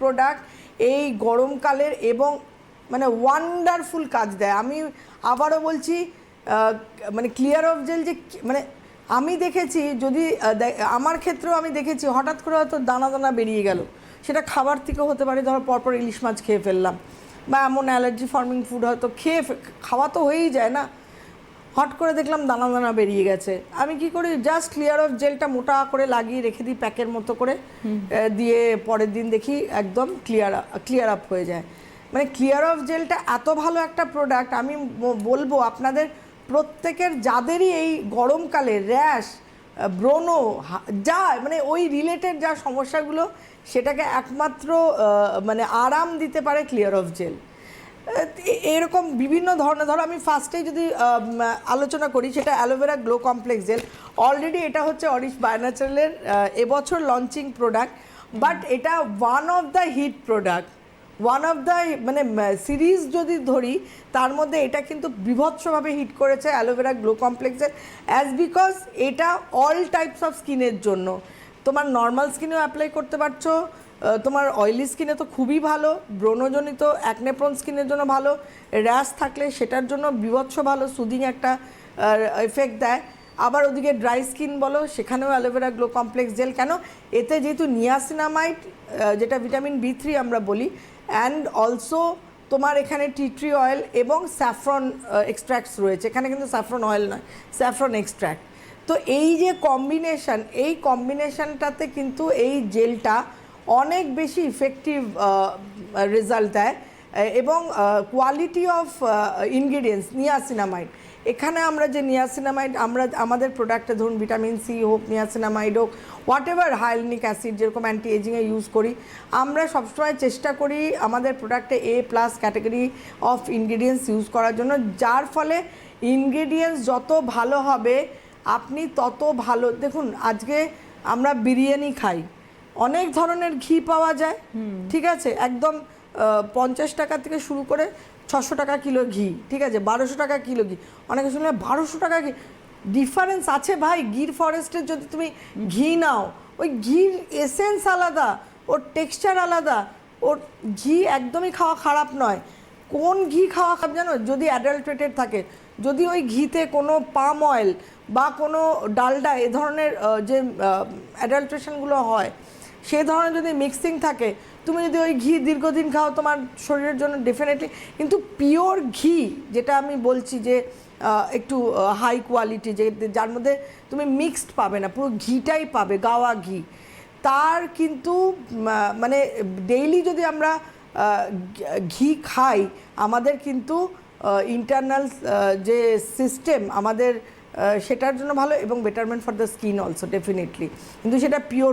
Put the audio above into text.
Product এই গরমকালের এবং মানে ওয়ান্ডারফুল কাজ দেয়। আমি আবারও বলছি মানে ক্লিয়ার অফ জেল যে মানে আমি দেখেছি যদি আমার ক্ষেত্রেও আমি দেখেছি, হঠাৎ করে হয়তো দানা দানা বেরিয়ে গেল। সেটা খাবার থেকে হতে পারে, ধরো পরপর ইলিশ মাছ খেয়ে ফেললাম। বা এমন অ্যালার্জি ফর্মিং ফুড হয়তো খেয়ে খাওয়া তো হয়েই যায় না। হট করে দেখলাম দানা দানা বেরিয়ে গেছে। আমি কি করি জাস্ট ক্লিয়ার অফ জেলটা মোটা করে লাগিয়ে রেখে দিই প্যাকের মতো করে। দিয়ে পরের দিন দেখি একদম ক্লিয়ার ক্লিয়ার আপ হয়ে যায়। মানে ক্লিয়ার অফ জেলটা এত ভালো একটা প্রোডাক্ট আমি বলব আপনাদের প্রত্যেকের যাদেরই এই গরমকালে র্যাশ ব্রণ যা মানে ওই রিলেটেড যা সমস্যাগুলো সেটাকে একমাত্র মানে আরাম দিতে পারে ক্লিয়ার অফ জেল এরকম বিভিন্ন ধরনের, ধরো আমি ফার্স্টেই যদি আলোচনা করি, সেটা aloe vera glow complex gel. Already এটা হচ্ছে অরিশ বায়োন্যাচারালের এবছর লঞ্চিং প্রোডাক্ট বাট এটা one of the hit product one of the মানে সিরিজ যদি ধরি, তার মধ্যে এটা কিন্তু বিভৎসভাবে হিট করেছে অ্যালোভেরা গ্লো কমপ্লেক্সের অ্যাজ বিকজ এটা অল টাইপস অফ স্কিনের জন্য। তোমার নর্মাল স্কিনেও অ্যাপ্লাই করতে পারছ তোমার অয়েলি স্কিনে তো খুবই ভালো, ব্রণজনিত অ্যাকনেপ্রন স্কিনের জন্য ভালো র্যাশ থাকলে সেটার জন্য বিভৎস ভালো সুদিং একটা এফেক্ট দেয়। আবার ওদিকে ড্রাই স্কিন বলো, সেখানেও অ্যালোভেরা গ্লো কমপ্লেক্স জেল কেন? এতে যেহেতু নিয়াসিনামাইট যেটা ভিটামিন বি থ্রি আমরা বলি অ্যান্ড অলসো তোমার এখানে টি টিট্রি অয়েল এবং স্যাফরন এক্সট্র্যাক্টস রয়েছে। এখানে কিন্তু স্যাফরন অয়েল নয় স্যাফরন এক্সট্র্যাক্ট তো এই যে কম্বিনেশন এই কম্বিনেশনটাতে কিন্তু এই জেলটা অনেক বেশি ইফেক্টিভ রেজাল্ট দেয়। এবং কোয়ালিটি অফ ইনগ্রিডিয়েন্টস নিয়াসিনামাইড এখানে আমরা যে নিয়াসিনামাইড আমরা আমাদের প্রোডাক্টে ধরুন ভিটামিন সি হোক নিয়াসিনামাইড হোক হোয়াট এভার হাইলনিক অ্যাসিড যেরকম অ্যান্টি এজিংয়ে ইউজ করি, আমরা সবসময় চেষ্টা করি আমাদের প্রোডাক্টে A plus category of ingredients use করার জন্য, যার ফলে ইনগ্রিডিয়েন্টস যত ভালো হবে, আপনি তত ভালো, দেখুন, আজকে আমরা বিরিয়ানি খাই। অনেক ধরনের ঘি পাওয়া যায় ঠিক আছে? একদম পঞ্চাশ টাকা থেকে শুরু করে ছশো টাকা কিলো ঘি ঠিক আছে? বারোশো টাকা কিলো ঘি। অনেকে শুনলে বারোশো টাকা ঘি ডিফারেন্স আছে ভাই গির ফরেস্টের যদি তুমি ঘি নাও ওই ঘির এসেন্স আলাদা ওর টেক্সচার আলাদা ওর ঘি একদমই খাওয়া খারাপ নয়। কোন ঘি খাওয়া খারাপ জানো? যদি অ্যাডাল্ট্রেটেড থাকে যদি ওই ঘিতে কোনো পাম অয়েল বা কোনো ডালডা এ ধরনের যে অ্যাডাল্ট্রেশনগুলো হয় সে ধরনের যদি মিক্সিং থাকে, তুমি যদি ওই ঘি দীর্ঘদিন খাও, তোমার শরীরের জন্য ডেফিনেটলি কিন্তু পিওর ঘি, যেটা আমি বলছি যে একটু হাই কোয়ালিটি যে, যার মধ্যে তুমি মিক্সড পাবে না, পুরো ঘিটাই পাবে, গাওয়া ঘি। তার কিন্তু মানে ডেইলি যদি আমরা ঘি খাই, আমাদের কিন্তু ইন্টারনাল যে সিস্টেম আমাদের সেটার জন্য ভালো এবং betterment for the skin also definitely কিন্তু সেটা পিওর